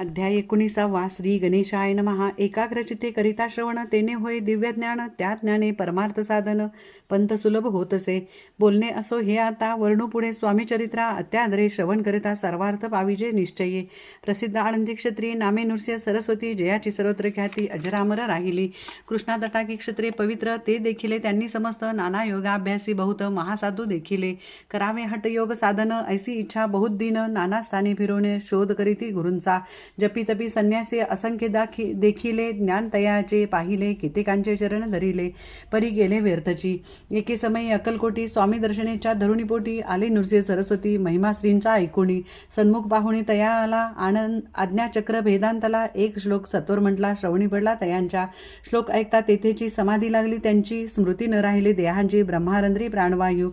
अध्याय एकोणीसावा श्री गणेशाय नमहा एकाग्रचित्ते करिता श्रवण तेने होय दिव्य ज्ञान त्या ज्ञाने परमार्थ साधन पंत सुलभ होत असे बोलणे असो हे आता वर्णू पुढे स्वामी चरित्रा अत्यादरे श्रवण करिता सर्वार्थ पाविजे निश्चये. प्रसिद्ध आळंदी क्षत्रिय नामे नृस्य सरस्वती जयाची सर्वत्र ख्याती अजरामर राहिली. कृष्णा तटाकी क्षत्रिय पवित्र ते देखिले त्यांनी समस्त नाना योगाभ्यासी बहुत महासाधू देखिले. करावे हटयोग साधन ऐसी इच्छा बहुत दिन नाना स्थानी फिरवणे शोध करीती गुरूंचा. जपी तपी संन्यासी असंख्य दाखी देखिले ज्ञान तयाचे पाहिले कित्येकांचे चरण धरिले परी गेले व्यर्थची. एके समयी अक्कलकोटी स्वामी दर्शनेच्या धरुणीपोटी आले नृसे सरस्वती महिमाश्रींचा ऐकुणी. सन्मुख पाहुणी तयाला आनंद आज्ञाचक्र भेदांतला एक श्लोक सत्वर म्हटला श्रवणी पडला तयांच्या. श्लोक ऐकता तेथेची समाधी लागली त्यांची स्मृती न राहिली देहांची ब्रह्मारंद्री प्राणवायू.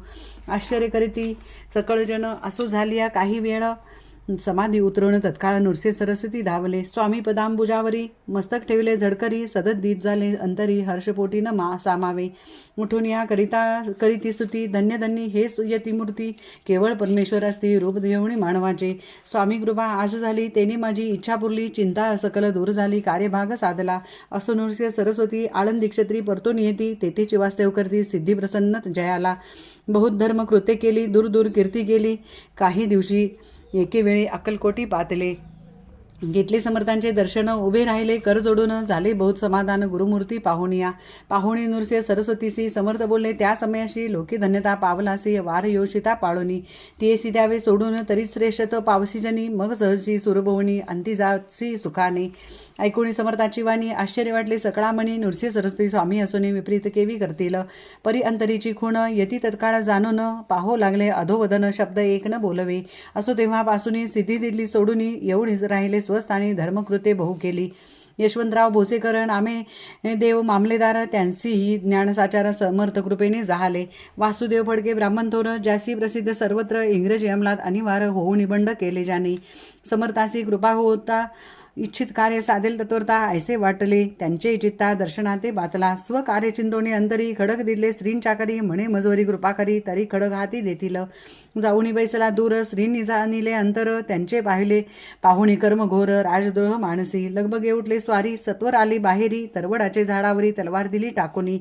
आश्चर्य करीती सकळजन असू झाली या काही वेळ समाधी उतरवून तत्काळ नृसे सरस्वती धावले. स्वामी पदांबुजावरी मस्तक ठेवले झडकरी सदत दीत झाले अंतरी हर्षपोटी न मा सामावे. उठून या करिता करीती स्तुती धन्य धन्य हे यतिमूर्ती केवळ परमेश्वर असती रूप देवणी मानवाचे. स्वामी कृपा आज झाली तेने माझी इच्छा पुरली चिंता सकल दूर झाली कार्यभाग साधला. असो नृस्य सरस्वती आळंदी क्षत्री परतून येती तेथे वास्तव करती सिद्धी प्रसन्न जयाला. बहुत धर्म कृत्य केली दूर दूर कीर्ती केली. काही दिवशी एके वेळी अक्कलकोटी पातले घेतले समर्थांचे दर्शन उभे राहिले कर जोडून झाले बहुत समाधान गुरुमूर्ती पाहुणिया पाहुणी नृसे सरस्वतीसी समर्थ बोलले त्या समयाशी लोकी धन्यता पावलासी वार योषिता पाळोनी. तियेसी द्यावे सोडून तरी श्रेष्ठ पावसीजनी मग सहजची सुरभवणी अंतिजासी सुखाने. ऐकुणी समर्थाची वाणी आश्चर्य वाटले सकळामणी नृसे सरस्वती स्वामी असोनी विपरीत केवी करतील? परी अंतरीची खूण यती तत्काळ जाणून पाहो लागले अधोवदन शब्द एक न बोलवे. असो तेव्हापासून सिद्धी दिल्ली सोडून एवढीच राहिले स्वस्थानी धर्मकृते बहु केली. यशवंतराव भोसेकरण आमे देव मामलेदार त्यांचीही ज्ञानसाचार समर्थ कृपेने जहाले. वासुदेव फडके ब्राह्मण थोर ज्यासी प्रसिद्ध सर्वत्र इंग्रजी अंमलात अनिवार्य होऊ निबंध केले ज्याने. समर्थासी कृपा होता इच्छित कार्य साधेल तत्वरता ऐसे वाटले. त्यांचे चित्ता दर्शनाते बातला. स्वकार्य चिंतोने अंतरी खडक दिले. श्रींच्या करी म्हणे मजवरी कृपा करी तरी खडक हाती देतील. जाऊनी बैसला दूर. श्री निजानिले अंतर. त्यांचे पाहिले पाहुणी कर्म घोर. राजद्रोह माणसी लगबगे उठले स्वारी. सत्वर आली बाहेरी. तरवडाचे झाडावरी तलवार दिली टाकोनी.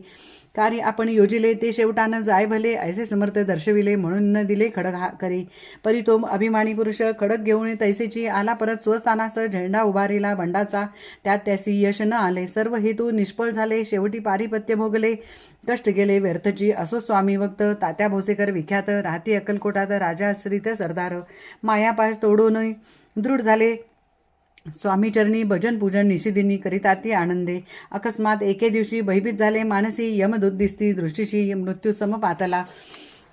कार्य आपण योजिले. ते शेवटानं जाय भले. ऐसे समर्थ दर्शविले म्हणून न दिले खडक हा करी. परितोम अभिमानी पुरुष. खडक घेऊन तैसेची. आला परत स्वस्थानास झेंडा उभा उभारिला बंडाचा. त्यात त्यासी यश न आले. सर्व हेतू निष्फळ झाले. शेवटी पारिपत्य भोगले. कष्ट गेले व्यर्थची असो स्वामी भक्त तात्या भोसेकर विख्यात. राहती अक्कलकोटात राजाश्रित सरदार. मायापाश तोडून दृढ झाले. स्वामीचरणी भजन पूजन निशिदिनी करिता ती आनंदे. अकस्मात एके दिवशी भयभीत झाले. मानसी यमदूत दिसती दृष्टीशी मृत्यू समपातला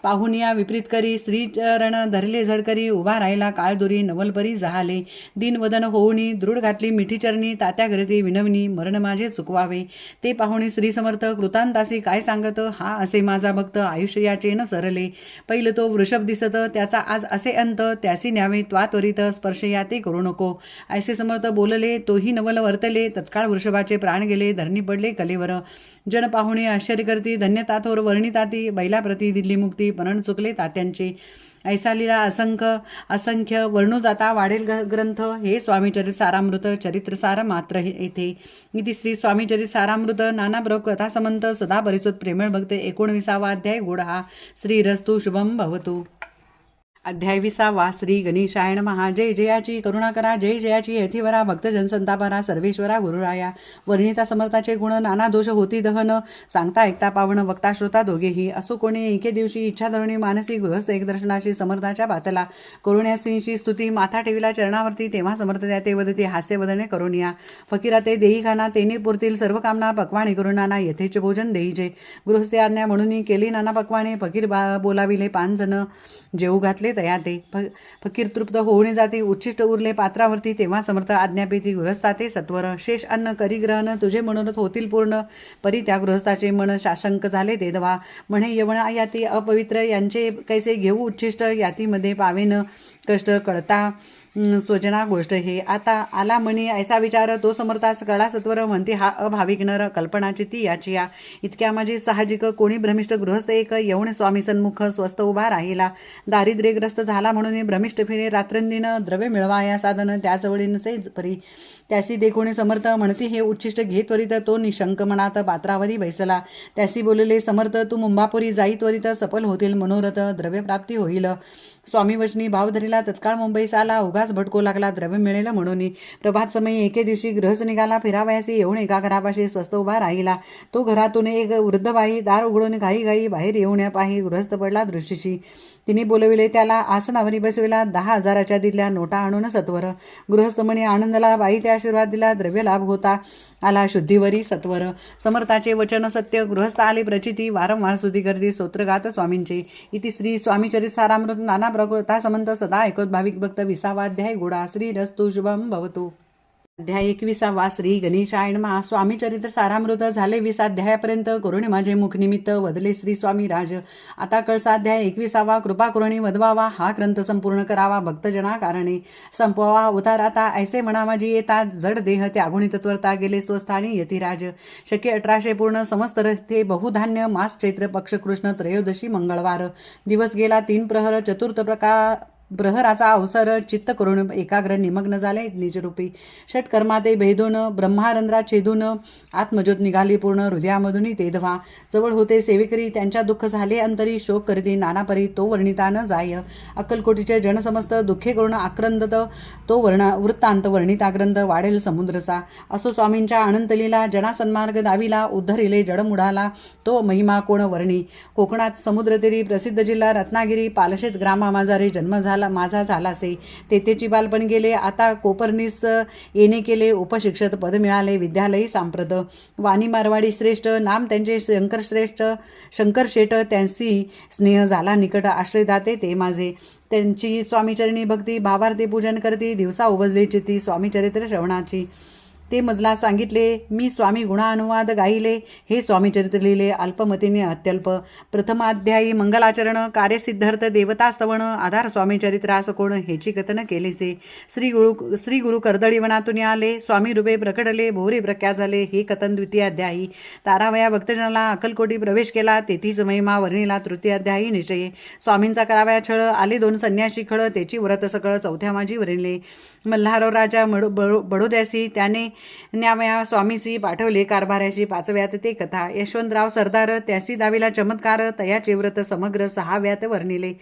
पाहुनिया विपरीत करी श्रीचरण धरले झडकरी उभा राहिला काळदुरी नवलपरी जहाले. दिनवदन होऊनी दृढ घातली मिठीचरणी तात्या घरती विनवणी मरण माझे चुकवावे. ते पाहुणे श्री समर्थ कृतांतासी काय सांगत? हा असे माझा भक्त आयुष्य याचे न सरले. पहिलं तो वृषभ दिसत त्याचा आज असे अंत त्यासी न्यावे त्वा त्वरित स्पर्श या ते करू नको. ऐसे समर्थ बोलले तोही नवल वर्तले तत्काळ वृषभाचे प्राण गेले धरणी पडले कलेवर. जन पाहुणे आश्चर्य करती धन्यताथोर वर्णिताती बैलाप्रती दिल्ली मुक्ती. परण चुकले. तात्यांचे ऐसालीला असंख्य असंख्य वर्णू जाता वाढेल ग्रंथ. हे स्वामीचरित सारामृत चरित्रसार मात्र येथे. इथे श्री स्वामीचरित सारामृत नाना प्र कथा समंत सदा परिचोत प्रेमळ भक्त एकोणविसावा अध्याय गोड. हा श्रीरस्तु शुभम भवतु. अध्याय विसावा श्री गणेशायण महा जय जयाची करुणा करा जय जयाची यथिवरा भक्तजन संतापरा सर्वेश्वरा गुरुराया. वर्णिता समर्थाचे गुण नाना दोष होती दहन. सांगता ऐकता पावण वक्ता श्रोता दोघेही. असो कोणी एके दिवशी इच्छाधरणी मानसी गृहस्थ एकदर्शनाशी समर्थाच्या बातला. करुण्यासींची स्तुती माथा ठेवीला चरणावरती तेव्हा समर्थ त्या ते वदती हास्य वदने करुणिया फकीरा ते देही खाना तेने पुरतील सर्व कामना पक्वाणी करून नाना यथेच भोजन देईजे गृहस्थे आज्ञा म्हणून केली नाना पक्वाणे फकीर बा बोलाविले पाच जण जेऊ घातले तया ते. फ फकीर तृप्त होऊन जाते. उच्छिष्ट उरले पात्रावरती तेव्हा समर्थ आज्ञापेती गृहस्थाते. सत्वर शेष अन्न करिग्रहण तुझे मनोरथ होतील पूर्ण. परी त्या गृहस्थाचे मन शाशंक झाले. देदवा म्हणे यवण याती अपवित्र. यांचे कैसे घेऊ उच्छिष्ट? यातीमध्ये पावेन कष्ट कळता. स्वजना गोष्ट हे. आता आला म्हणी ऐसा विचार तो समर्थास कळा सत्वर म्हणते हा अभाविक नर कल्पनाची ती याची या. इतक्या माझी साहजिक कोणी भ्रमिष्ट गृहस्थ एक येऊन स्वामी सन्मुख स्वस्त उभा राहिला. दारिद्र्यग्रस्त झाला म्हणून भ्रमिष्ट फिरे रात्रंदिन द्रव्य मिळवा या साधन त्याजवळी नसे परी त्यासी देखोणे समर्थ म्हणते हे उच्चिष्ट घे त्वरित तो निशंक मनात पात्रावरी बैसला. त्यासी बोलले समर्थ तू मुंबापुरी जाई त्वरित सफल होतील मनोरथ द्रव्यप्राप्ती होईल. स्वामीवशनी भावधरीला भाव तत्काळ मुंबईस आला उगाच भटको लागला द्रव्य मिळेल म्हणून. प्रभात समयी एके दिवशी ग्रहस निघाला फिरावयासी येऊन एका घरापाशी स्वस्त उभा राहिला. तो घरातून एक वृद्ध बाई दार उघडून घाई घाई बाहेर येऊन पाही गृहस्थ पडला दृष्टीशी. तिने बोलविले त्याला आसनावरी बसविला दहा हजाराच्या दिल्या नोटा आणून सत्वर. गृहस्थ म्हणे आनंदला बाई त्या आशीर्वाद दिला द्रव्य लाभ होता. आला शुद्धीवरी सत्वर. समर्थाचे वचन सत्य गृहस्थ आले प्रचिती वारंवार सुधी गर्दी स्तोत्रगात स्वामींचे. इति श्री स्वामीचरित सारामृत नाना प्रकृता समंत सदा ऐकत भाविक भक्त विसावाध्याय गुडा श्री रस्तु शुभम भवतु। अध्याय एकविसावा श्री गणेशायण महा स्वामी चरित्र सारामृत झाले वीस अध्यायापर्यंत. माझे मुखनिमित्त वदले श्री स्वामी राज. आता कळसा अध्याय एकविसावा. कृपा करुणी वधवावा हा ग्रंथ संपूर्ण करावा. भक्तजना कारणे संपवावा. उतार आता ऐसे म्हणावा जी येतात. जड देह त्यागुणी तत्वरता गेले स्वस्थानी यतिराज शक्य अठराशे पूर्ण समस्त रथे बहुधान्य मास चैत्र पक्ष कृष्ण त्रयोदशी मंगळवार. दिवस गेला तीन प्रहर. चतुर्थ प्रकार प्रहराचा अवसर चित्त करून एकाग्र निमग्न झाले. निजरूपी षटकर्माते भेदून ब्रह्मारंध्रा छेदून आत्मज्योत निघाली पूर्ण हृदयामधून तेधवा जवळ होते सेवेकरी त्यांच्या दुःख झाले अंतरी शोक करीती. नानापरी तो वर्णिता न जाय. अक्कलकोटीचे जनसमस्त दुःखे करून आक्रंदत तो वर्ण वृत्तांत वर्णिताग्रंथ वाढेल समुद्रचा. असो स्वामींच्या अनंतलीला जनासन्मार्ग दाविला उद्धरिले जडमुडाला तो महिमा कोण वर्णी. कोकणात समुद्रतीरी प्रसिद्ध जिल्हा रत्नागिरी पालशेत ग्रामामाजारे जन्म झाला. माझा झाला झालासे तेथेची बालपण गेले आता कोपरनीस येणे केले उपशिक्षक पद मिळाले विद्यालय सांप्रत. वाणी मारवाडी श्रेष्ठ नाम त्यांचे शंकर श्रेष्ठ शंकर शेट त्यांशी स्नेह झाला निकट आश्रयदाते ते माझे. त्यांची स्वामीचरणी भक्ती भावार्थी पूजन करती दिवसा उभजली चिती स्वामीचरित्र श्रवणाची. ते मजला सांगितले मी स्वामी गुणानुवाद गाईले हे स्वामी चरित्र लिहिले अल्पमतीने अत्यल्प. प्रथमाध्यायी मंगलाचरण कार्यसिद्धार्थ देवता सवण आधार स्वामीचरित्रास कोण ह्याची कथन केलेसे? श्री गुरु श्री गुरु कर्दळीवनातून आले स्वामी रूपे प्रकटले भोरे प्रख्यात झाले हे कथन द्वितीयाध्यायी. तारावया भक्तजनाला अक्कलकोटी प्रवेश केला तेथीच महिमा वर्णिला तृतीयाध्यायी निश्चय. स्वामींचा करावया छळ आले दोन संन्याशी खळ त्याची व्रत सकळ चौथ्या माझी वरिले मल्हारो राजा मडो बडो बडोद्यासी त्याने न्यावया स्वामीसी पाठवले कारभाऱ्याशी पाचव्यात ते कथा. यशवंतराव सरदार त्यासी दावीला चमत्कार तयाचे व्रत समग्र सहाव्यात वर्णिले.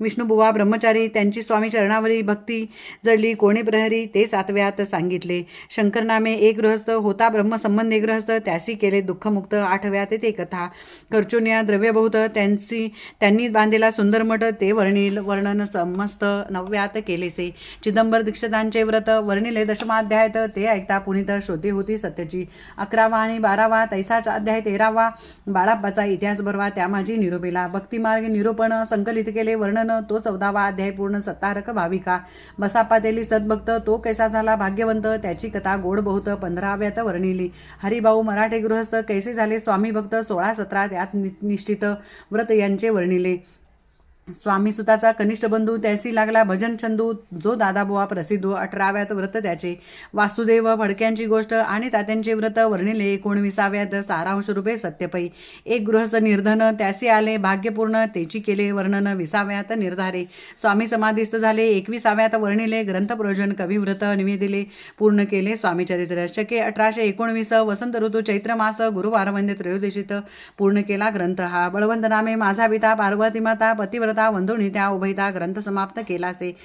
विष्णुबुवा ब्रह्मचारी त्यांची स्वामी चरणावरी भक्ती जडली कोणी प्रहरी ते सातव्यात सांगितले. शंकरनामे एक गृहस्थ होता ब्रह्मसंबंधी गृहस्थ त्यासी केले दुःखमुक्त. आठव्यात ते कथा. कर्चुन्या द्रव्यबहुत त्यांची त्यांनी बांधलेला सुंदर मठ ते वर्णिल वर्णन समस्त नवव्यात केलेसे. चिदंबर दीक्षितांचे व्रत वर्णिले दशमाध्यायत ते ऐकता पुनित श्रोते होती सत्यची. अकरावा आणि बारावा तैसाचा अध्याय तेरावा बाळाप्पाचा इतिहास भरवा त्या माझी निरोपेला. भक्तिमार्ग निरूपण संकलित केले वर्णन तो चौदावा अध्याय पूर्ण सत्तारक भाविका. बसापातेली सद्भक्त तो कैसा झाला भाग्यवंत? त्याची कथा गोड बहुत पंधराव्यात वर्णिली. हरिभाऊ मराठे गृहस्थ कैसे झाले स्वामी भक्त? सोळा सतरा त्यात नि- निश्चित. व्रत यांचे वर्णिले. स्वामी सुताचा कनिष्ठ बंधू त्यासी लागला भजन छंदू जो दादाबुवा प्रसिद्ध अठराव्यात व्रत त्याचे. वासुदेव फडक्यांची गोष्ट आणि तात्यांचे व्रत वर्णिले एकोणविसाव्यात सारांश रूपे सत्यपै. एक गृहस्थ निर्धन त्यासी आले भाग्यपूर्ण तेची केले वर्णन विसाव्यात निर्धारे. स्वामी समाधिस्थ झाले एकविसाव्यात वर्णिले ग्रंथप्रयोजन कविव्रत निवेदिले. पूर्ण केले स्वामीचरित्र शके अठराशे एकोणवीस वसंत ऋतू चैत्र मास गुरुवार वंदे त्रयोदशीत. पूर्ण केला ग्रंथ हा बळवंत नामे माझा पिता पार्वती माता पतिव्रत वंदोणी त्या उभयता ग्रंथ समाप्त केला असे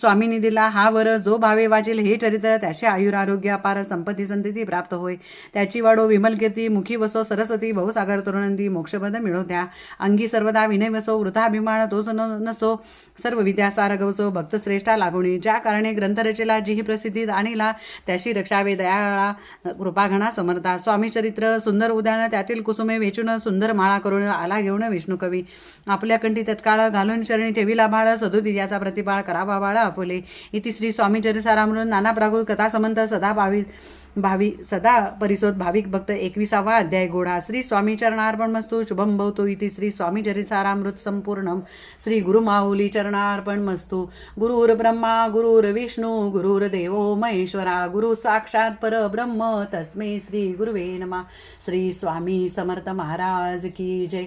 स्वामींनी दिला हा वर जो भावे वाचेल हे चरित्र त्याचे आयुर आरोग्य अपार संपत्ती संतती प्राप्त होय. त्याची वाडो विमल कीर्ती मुखी वसो सरस्वती बहुसागर तरुणंदी मोक्षपद मिळवत्या द्या. अंगी सर्वदा विनय वसो वृथाभिमान तोच न नसो. सर्व विद्या गवसो भक्त श्रेष्ठा लागुणी. ज्या कारणे ग्रंथरचेला जी ही प्रसिद्धी आणिला त्याशी रक्षावे दयाळा कृपाघणा समर्था. स्वामी चरित्र सुंदर उद्यान त्यातील कुसुमे वेचून सुंदर माळा करून आला घेऊन विष्णू कवी आपल्या कंठी तत्काळ घालून शरणी ठेविला बाळ सदुती याचा प्रतिपाळ करावा बाळ आलापले इति श्री स्वामी चरिसारामृत नाना प्रागुर कथा समंत सदा भावी भावी सदा परिसोद भाविक भक्त एकविसावा अध्याय गोडा. श्री स्वामी चरणार्पण मस्तू शुभम भवतो. इति श्री स्वामी चरिसारामृत संपूर्ण. श्री गुरु माऊली चरणार्पण मस्तू गुरुर ब्रह्मा गुरुर विष्णू गुरुर्देवो महेश्वरा गुरु साक्षात परब्रह्म तस्मै श्री गुरुवे नमा. श्री स्वामी समर्थ महाराज की जय.